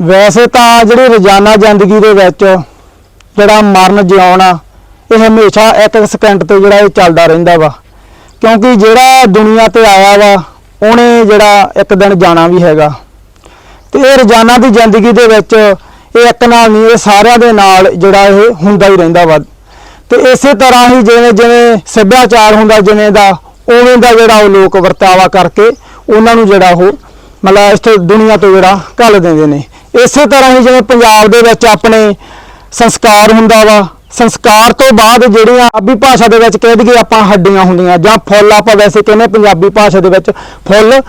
ਵੈਸੇ ਤਾਂ ਜਿਹੜੀ ਰੋਜ਼ਾਨਾ ਜ਼ਿੰਦਗੀ ਦੇ ਵਿੱਚ ਜਿਹੜਾ ਮਰਨ ਜਿਉਣਾ, ਇਹ ਹਮੇਸ਼ਾ ਇੱਕ ਇੱਕ ਸਕਿੰਟ ਤੇ ਜਿਹੜਾ ਇਹ ਚੱਲਦਾ ਰਹਿੰਦਾ ਵਾ। ਕਿਉਂਕਿ ਜਿਹੜਾ ਦੁਨੀਆ ਤੇ ਆਇਆ ਵਾ, ਉਹਨੇ ਜਿਹੜਾ ਇੱਕ ਦਿਨ ਜਾਣਾ ਵੀ ਹੈਗਾ। ਤੇ ਇਹ ਰੋਜ਼ਾਨਾ ਦੀ ਜ਼ਿੰਦਗੀ ਦੇ ਵਿੱਚ ਇਹ ਇੱਕ ਨਾਲ ਨਹੀਂ, ਇਹ ਸਾਰਿਆਂ ਦੇ ਨਾਲ ਜਿਹੜਾ ਇਹ ਹੁੰਦਾ ਹੀ ਰਹਿੰਦਾ ਵਾ। ਤੇ ਇਸੇ ਤਰ੍ਹਾਂ ਹੀ ਜਿਵੇਂ ਜਿਵੇਂ ਸੱਭਿਆਚਾਰ ਹੁੰਦਾ ਜਿਵੇਂ ਦਾ, ਉਵੇਂ ਦਾ ਜਿਹੜਾ ਉਹ ਲੋਕ ਵਰਤਾਵਾ ਕਰਕੇ ਉਹਨਾਂ ਨੂੰ ਜਿਹੜਾ ਉਹ ਮਤਲਬ ਇਸ ਤੋਂ ਦੁਨੀਆ ਤੋਂ ਜਿਹੜਾ ਘੱਲ ਦਿੰਦੇ ਨੇ। ਇਸੇ ਤਰ੍ਹਾਂ ਹੀ ਜਿਵੇਂ ਪੰਜਾਬ ਦੇ ਵਿੱਚ ਆਪਣੇ ਸੰਸਕਾਰ ਹੁੰਦਾ ਵਾ, ਸੰਸਕਾਰ ਤੋਂ ਬਾਅਦ ਜਿਹੜੀਆਂ ਪੰਜਾਬੀ ਭਾਸ਼ਾ ਦੇ ਵਿੱਚ ਕਹਿ ਦਈਏ ਆਪਾਂ ਹੱਡੀਆਂ ਹੁੰਦੀਆਂ ਜਾਂ ਫੁੱਲ, ਆਪਾਂ ਵੈਸੇ ਕਹਿੰਦੇ ਪੰਜਾਬੀ ਭਾਸ਼ਾ ਦੇ ਵਿੱਚ ਫੁੱਲ,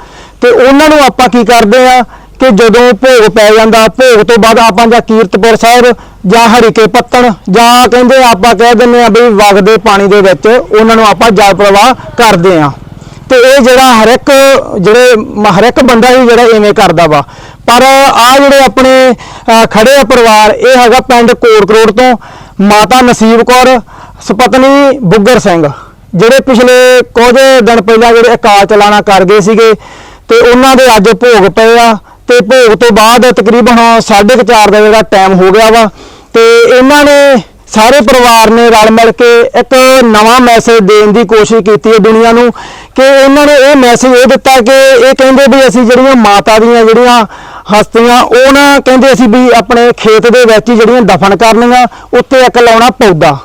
ਤੇ ਉਹਨਾਂ ਨੂੰ ਆਪਾਂ ਕੀ ਕਰਦੇ ਆ ਕਿ ਜਦੋਂ ਭੋਗ ਪੈ ਜਾਂਦਾ, ਭੋਗ ਤੋਂ ਬਾਅਦ ਆਪਾਂ ਜਾਂ ਕੀਰਤਪੁਰ ਸਾਹਿਬ ਜਾਂ ਹਰੀਕੇ ਪੱਤਣ ਜਾਂ ਕਹਿੰਦੇ ਆਪਾਂ ਕਹਿ ਦਿੰਦੇ ਆ ਵੀ ਵਗਦੇ ਪਾਣੀ ਦੇ ਵਿੱਚ ਉਹਨਾਂ ਨੂੰ ਆਪਾਂ ਜਲ ਪ੍ਰਵਾਹ ਕਰਦੇ ਆ ਤੇ ਇਹ ਜਿਹੜਾ ਹਰ ਇੱਕ ਜਿਹੜੇ ਹਰ ਇੱਕ ਬੰਦਾ ਹੀ ਜਿਹੜਾ ਐਵੇਂ ਕਰਦਾ ਵਾ। ਪਰ ਆ ਜਿਹੜੇ ਆਪਣੇ ਅਹ, ਖੜੇ ਆ ਪਰਿਵਾਰ ਇਹ ਹੈਗਾ ਪਿੰਡ ਕੋਟ ਕਰੋੜ ਤੋਂ ਮਾਤਾ ਨਸੀਬ ਕੌਰ ਸੁਪਤਨੀ ਬੁੱਗਰ ਸਿੰਘ ਜਿਹੜੇ ਪਿਛਲੇ ਕੁਝ ਦਿਨ ਪਹਿਲਾਂ ਜਿਹੜੇ ਅਕਾਲ ਚਲਾਣਾ ਕਰ ਗਏ ਸੀਗੇ ਤੇ ਉਹਨਾਂ ਦੇ ਅੱਜ ਭੋਗ ਪਏ ਆ ਤੇ ਭੋਗ ਤੋਂ ਬਾਅਦ ਤਕਰੀਬਨ 4:30 ਦਾ ਜਿਹੜਾ ਟਾਈਮ ਹੋ ਗਿਆ ਵਾ ਤੇ ਇਹਨਾਂ ਨੇ ਸਾਰੇ ਪਰਿਵਾਰ ਨੇ ਰਲ ਮਿਲ ਕੇ ਇੱਕ ਨਵਾਂ ਮੈਸੇਜ ਦੇਣ ਦੀ ਕੋਸ਼ਿਸ਼ ਕੀਤੀ ਹੈ ਦੁਨੀਆ ਨੂੰ ਕਿ ਉਹਨਾਂ ਨੇ ਇਹ ਮੈਸੇਜ ਇਹ ਦਿੱਤਾ ਕਿ ਇਹ ਕਹਿੰਦੇ ਵੀ ਅਸੀਂ ਜਿਹੜੀਆਂ ਮਾਤਾ ਦੀਆਂ ਜਿਹੜੀਆਂ ਹਸਤੀਆਂ, ਉਹ ਨਾ ਕਹਿੰਦੇ ਅਸੀਂ ਵੀ ਆਪਣੇ ਖੇਤ ਦੇ ਵਿੱਚ ਹੀ ਜਿਹੜੀਆਂ ਦਫਨ ਕਰਨੀਆਂ ਉੱਤੇ ਇੱਕ ਲਾਉਣਾ ਪੌਦਾ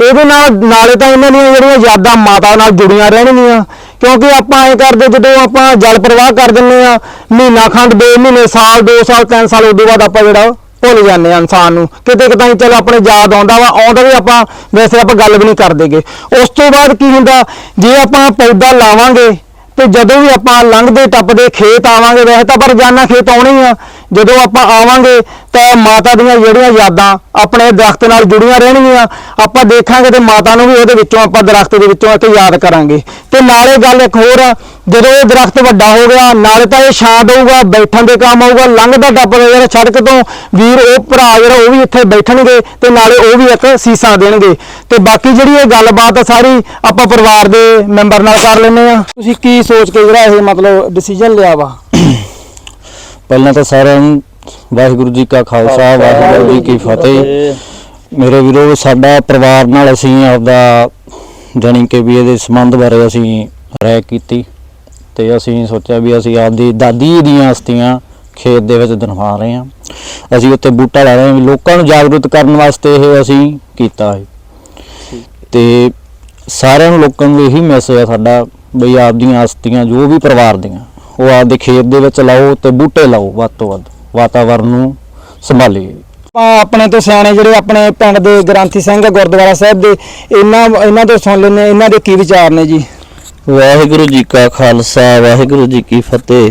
ਇਹਦੇ ਨਾਲ, ਨਾਲੇ ਤਾਂ ਇਹਨਾਂ ਦੀਆਂ ਜਿਹੜੀਆਂ ਯਾਦਾਂ ਮਾਤਾ ਨਾਲ ਜੁੜੀਆਂ ਰਹਿਣਗੀਆਂ, ਕਿਉਂਕਿ ਆਪਾਂ ਐ ਕਰਦੇ ਜਦੋਂ ਆਪਾਂ ਜਲ ਪ੍ਰਵਾਹ ਕਰ ਦਿੰਨੇ ਆ ਮਹੀਨਾ ਖੰਡ, ਦੋ ਮਹੀਨੇ, ਸਾਲ, ਦੋ ਸਾਲ, ਤਿੰਨ ਸਾਲ, ਉਦੋਂ ਬਾਅਦ ਆਪਾਂ ਜਿਹੜਾ ਭੁੱਲ ਜਾਂਦੇ ਆ ਇਨਸਾਨ ਨੂੰ। ਕਿਤੇ ਕਿਤੇ ਚਲੋ ਆਪਣੇ ਯਾਦ ਆਉਂਦਾ ਵਾ, ਆਉਂਦਾ ਵੀ ਆਪਾਂ ਵੈਸੇ ਆਪਾਂ ਗੱਲ ਵੀ ਨਹੀਂ ਕਰਦੇਗੇ ਉਸ ਤੋਂ ਬਾਅਦ ਕੀ ਹੁੰਦਾ, ਜੇ ਆਪਾਂ ਪੌਦਾ ਲਾਵਾਂਗੇ, ਤੇ ਜਦੋਂ ਵੀ ਆਪਾਂ ਲੰਘਦੇ ਟੱਪਦੇ ਖੇਤ ਆਵਾਂਗੇ, ਵੈਸੇ ਤਾਂ ਪਰ ਰੋਜ਼ਾਨਾ ਖੇਤ ਆਉਣੇ ਹੀ ਆ। ਜਦੋਂ ਆਪਾਂ ਆਵਾਂਗੇ, ਤਾਂ ਮਾਤਾ ਦੀਆਂ ਜਿਹੜੀਆਂ ਯਾਦਾਂ ਆਪਣੇ ਦਰਖਤ ਨਾਲ ਜੁੜੀਆਂ ਰਹਿਣਗੀਆਂ। ਆਪਾਂ ਦੇਖਾਂਗੇ ਤੇ ਮਾਤਾ ਨੂੰ ਵੀ ਉਹਦੇ ਵਿੱਚੋਂ ਆਪਾਂ ਦਰਖਤ ਦੇ ਵਿੱਚੋਂ ਇੱਕ ਯਾਦ ਕਰਾਂਗੇ। ਤੇ ਨਾਲੇ ਗੱਲ ਇੱਕ ਹੋਰ ਆ ਜਦੋਂ ਇਹ ਦਰਖਤ ਵੱਡਾ ਹੋ ਗਿਆ ਨਾਲੇ ਤਾਂ ਇਹ ਛਾਂ ਦਊਗਾ ਬੈਠਣ ਦੇ ਕੰਮ ਆਊਗਾ ਲੰਘਦਾ ਟੱਪਦਾ ਜਿਹੜਾ ਸੜਕ ਤੋਂ। ਵੀਰ ਉਹ ਭਰਾ ਜਿਹੜਾ ਉਹ ਵੀ ਇੱਥੇ ਬੈਠਣਗੇ ਤੇ ਨਾਲੇ ਉਹ ਵੀ ਇੱਕ ਸੀਸਾ ਦੇਣਗੇ। ਤੇ ਬਾਕੀ ਜਿਹੜੀ ਇਹ ਗੱਲਬਾਤ ਆ ਸਾਰੀ ਆਪਾਂ ਪਰਿਵਾਰ ਦੇ ਮੈਂਬਰ ਨਾਲ ਕਰ ਲੈਂਦੇ ਆ ਤੁਸੀਂ ਕੀ ਸੋਚ ਕੇ ਜਿਹੜਾ ਇਹ ਮਤਲਬ ਡਿਸੀਜਨ ਲਿਆ ਵਾ? ਪਹਿਲਾਂ ਤਾਂ ਸਾਰਿਆਂ ਨੂੰ ਵਾਹਿਗੁਰੂ ਜੀ ਕਾ ਖਾਲਸਾ ਵਾਹਿਗੁਰੂ ਜੀ ਕੀ ਫਤਿਹ। ਮੇਰੇ ਵੀਰੋ ਸਾਡਾ ਪਰਿਵਾਰ ਨਾਲ ਅਸੀਂ ਆਪਦਾ ਜਾਣੀ ਕਿ ਵੀ ਇਹਦੇ ਸੰਬੰਧ ਬਾਰੇ ਅਸੀਂ ਰਾਇ ਕੀਤੀ। ਤੇ ਅਸੀਂ ਸੋਚਿਆ ਵੀ ਅਸੀਂ ਆਪਦੀ ਦਾਦੀ ਦੀਆਂ ਹਸਤੀਆਂ ਖੇਤ ਦੇ ਵਿੱਚ ਦਨਵਾ ਰਹੇ ਹਾਂ। ਅਸੀਂ ਉੱਥੇ ਬੂਟਾ ਲਾ ਰਹੇ ਹਾਂ ਵੀ ਲੋਕਾਂ ਨੂੰ ਜਾਗਰੂਕ ਕਰਨ ਵਾਸਤੇ ਇਹ ਅਸੀਂ ਕੀਤਾ ਹੈ। ਤੇ ਸਾਰਿਆਂ ਨੂੰ ਲੋਕਾਂ ਨੂੰ ਇਹੀ ਮੈਸੇਜ ਆ ਸਾਡਾ ਬਈ ਆਪਦੀਆਂ ਹਸਤੀਆਂ ਜੋ ਵੀ ਪਰਿਵਾਰ ਦੀਆਂ, ਉਹ ਆਪਦੇ ਖੇਤ ਦੇ ਵਿੱਚ ਲਾਓ ਤੇ ਬੂਟੇ ਲਾਓ ਵੱਧ ਤੋਂ ਵੱਧ, ਵਾਤਾਵਰਨ ਨੂੰ ਸੰਭਾਲੀਏ। ਆਪਾਂ ਆਪਣੇ ਤੋਂ ਸਿਆਣੇ ਜਿਹੜੇ ਆਪਣੇ ਪਿੰਡ ਦੇ ਗ੍ਰੰਥੀ ਸਿੰਘ ਗੁਰਦੁਆਰਾ ਸਾਹਿਬ ਦੇ, ਇਹਨਾਂ ਇਹਨਾਂ ਤੋਂ ਸੁਣ ਲੈਂਦੇ ਇਹਨਾਂ ਦੇ ਕੀ ਵਿਚਾਰ ਨੇ ਜੀ? ਵਾਹਿਗੁਰੂ ਜੀ ਕਾ ਖਾਲਸਾ, ਵਾਹਿਗੁਰੂ ਜੀ ਕੀ ਫਤਿਹ।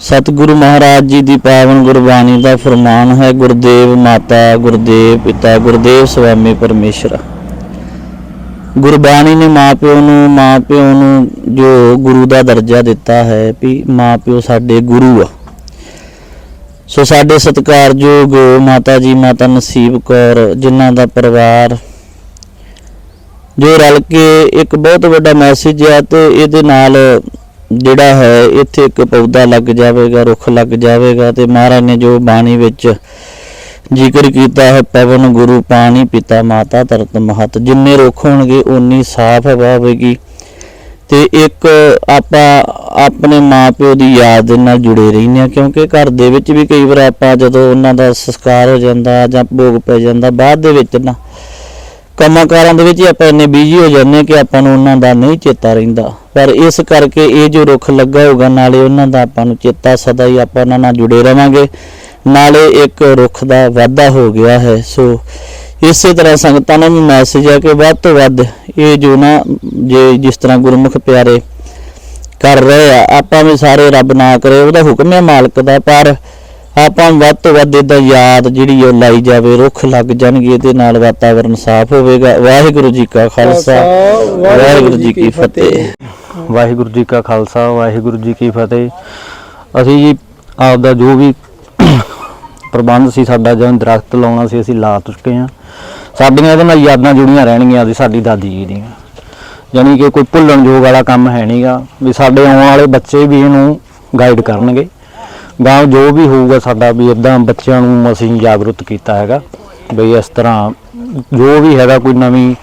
ਸਤਿਗੁਰੂ ਮਹਾਰਾਜ ਜੀ ਦੀ ਪਾਵਨ ਗੁਰਬਾਣੀ ਦਾ ਫਰਮਾਨ ਹੈ, ਗੁਰਦੇਵ ਮਾਤਾ, ਗੁਰਦੇਵ ਪਿਤਾ, ਗੁਰਦੇਵ ਸੁਆਮੀ ਪਰਮੇਸ਼ਰ। ਗੁਰਬਾਣੀ ਨੇ ਮਾਪਿਓ ਨੂੰ ਮਾਪਿਓ ਨੂੰ ਜੋ ਗੁਰੂ ਦਾ ਦਰਜਾ ਦਿੱਤਾ ਹੈ ਵੀ ਮਾਪਿਓ ਸਾਡੇ ਗੁਰੂ ਆ। ਸੋ ਸਾਡੇ ਸਤਿਕਾਰਯੋਗ ਮਾਤਾ ਜੀ, ਮਾਤਾ ਨਸੀਬ ਕੌਰ, ਜਿਨ੍ਹਾਂ ਦਾ ਪਰਿਵਾਰ ਜੋ ਰਲ ਕੇ ਇੱਕ ਬਹੁਤ ਵੱਡਾ ਮੈਸੇਜ ਆ ਤੇ ਇਹਦੇ ਨਾਲ ਜਿਹੜਾ ਹੈ, ਇੱਥੇ ਇੱਕ ਪੌਦਾ ਲੱਗ ਜਾਵੇਗਾ, ਰੁੱਖ ਲੱਗ ਜਾਵੇਗਾ ਤੇ ਮਹਾਰਾਜ ਨੇ ਜੋ ਬਾਣੀ ਵਿੱਚ ਜ਼ਿਕਰ ਕੀਤਾ ਹੈ, ਪਵਨ ਗੁਰੂ ਪਾਣੀ ਪਿਤਾ ਮਾਤਾ ਤਰਤ ਮਹਤ, ਜਿੰਨੇ ਰੁੱਖ ਹੋਣਗੇ ਉਨੀ ਸਾਫ਼ ਹਵਾ ਹੋਵੇਗੀ। ਤੇ ਇੱਕ ਆਪਾਂ ਆਪਣੇ ਮਾਪਿਓ ਦੀ ਯਾਦ ਦੇ ਨਾਲ ਜੁੜੇ ਰਹਿੰਦੇ ਆ ਕਿਉਂਕਿ ਘਰ ਦੇ ਵਿੱਚ ਵੀ ਕਈ ਵਾਰ ਆਪਾਂ ਜਦੋਂ ਉਹਨਾਂ ਦਾ ਸੰਸਕਾਰ ਹੋ ਜਾਂਦਾ ਜਾਂ ਭੋਗ ਪੈ ਜਾਂਦਾ, ਬਾਅਦ ਦੇ ਵਿੱਚ ਨਾ ਕੰਮਾਂ ਕਾਰਾਂ ਦੇ ਵਿੱਚ ਹੀ ਆਪਾਂ ਇੰਨੇ ਬਿਜ਼ੀ ਹੋ ਜਾਂਦੇ ਹਾਂ ਕਿ ਆਪਾਂ ਨੂੰ ਉਹਨਾਂ ਦਾ ਨਹੀਂ ਚੇਤਾ ਰਹਿੰਦਾ। ਪਰ ਇਸ ਕਰਕੇ ਇਹ ਜੋ ਰੁੱਖ ਲੱਗਾ ਹੋਊਗਾ, ਨਾਲੇ ਉਹਨਾਂ ਦਾ ਆਪਾਂ ਨੂੰ ਚੇਤਾ ਸਦਾ ਹੀ ਆਪਾਂ ਉਹਨਾਂ ਨਾਲ ਜੁੜੇ ਰਵਾਂਗੇ। ਨਾਲੇ ਇੱਕ ਰੁੱਖ ਦਾ ਵਾਧਾ ਹੋ ਗਿਆ ਹੈ। ਸੋ ਇਸੇ ਤਰ੍ਹਾਂ ਸੰਗਤਾਂ ਨੂੰ ਵੀ ਮੈਸੇਜ ਹੈ ਕਿ ਵੱਧ ਤੋਂ ਵੱਧ ਇਹ ਜੋ ਨਾ ਜੇ ਜਿਸ ਤਰ੍ਹਾਂ ਗੁਰਮੁਖ ਪਿਆਰੇ ਕਰ ਰਹੇ ਆ, ਆਪਾਂ ਵੀ ਸਾਰੇ ਰੱਬ ਨਾ ਕਰੇ, ਉਹਦਾ ਹੁਕਮ ਹੈ ਮਾਲਕ ਦਾ। ਪਰ ਆਪਾਂ ਵੱਧ ਤੋਂ ਵੱਧ ਇਹਦਾ ਯਾਦ ਜਿਹੜੀ ਉਹ ਲਾਈ ਜਾਵੇ, ਰੁੱਖ ਲੱਗ ਜਾਣਗੇ, ਇਹਦੇ ਨਾਲ ਵਾਤਾਵਰਨ ਸਾਫ਼ ਹੋਵੇਗਾ। ਵਾਹਿਗੁਰੂ ਜੀ ਕਾ ਖਾਲਸਾ, ਵਾਹਿਗੁਰੂ ਜੀ ਕੀ ਫਤਿਹ। ਵਾਹਿਗੁਰੂ ਜੀ ਕਾ ਖਾਲਸਾ, ਵਾਹਿਗੁਰੂ ਜੀ ਕੀ ਫਤਿਹ। ਅਸੀਂ ਜੀ ਆਪ ਦਾ ਜੋ ਵੀ ਪ੍ਰਬੰਧ ਸੀ, ਸਾਡਾ ਜਦੋਂ ਦਰਖਤ ਲਾਉਣਾ ਸੀ, ਅਸੀਂ ਲਾ ਚੁੱਕੇ ਹਾਂ। ਸਾਡੀਆਂ ਇਹਦੇ ਨਾਲ ਯਾਦਾਂ ਜੁੜੀਆਂ ਰਹਿਣਗੀਆਂ ਦੀ ਸਾਡੀ ਦਾਦੀ ਜੀ ਦੀਆਂ। ਯਾਨੀ ਕਿ ਕੋਈ ਭੁੱਲਣ ਯੋਗ ਵਾਲਾ ਕੰਮ ਹੈ ਨਹੀਂਗਾ ਵੀ ਸਾਡੇ ਆਉਣ ਵਾਲੇ ਬੱਚੇ ਵੀ ਇਹਨੂੰ ਗਾਈਡ ਕਰਨਗੇ। ਗਾਂ ਜੋ ਵੀ ਹੋਊਗਾ ਸਾਡਾ ਵੀ ਇਦਾਂ ਬੱਚਿਆਂ ਨੂੰ ਅਸੀਂ ਜਾਗਰੂਕ ਕੀਤਾ ਹੈਗਾ ਬਈ ਇਸ ਤਰ੍ਹਾਂ ਜੋ ਵੀ ਹੈਗਾ ਕੋਈ ਨਵੀਂ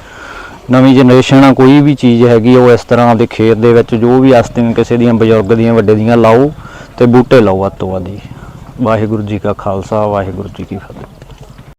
ਨਵੀਂ ਜਨਰੇਸ਼ਨ ਆ, ਕੋਈ ਵੀ ਚੀਜ਼ ਹੈਗੀ ਉਹ ਇਸ ਤਰ੍ਹਾਂ ਦੇ ਖੇਤ ਦੇ ਵਿੱਚ ਜੋ ਵੀ ਆਸਤੀਆਂ ਕਿਸੇ ਦੀਆਂ ਬਜ਼ੁਰਗ ਦੀਆਂ, ਵੱਡੇ ਦੀਆਂ ਲਾਓ ਤੇ ਬੂਟੇ ਲਾਓ ਵੱਧ ਤੋਂ ਵੱਧ ਜੀ। ਵਾਹਿਗੁਰੂ ਜੀ ਕਾ ਖਾਲਸਾ, ਵਾਹਿਗੁਰੂ ਜੀ ਕੀ ਫਤਿਹ।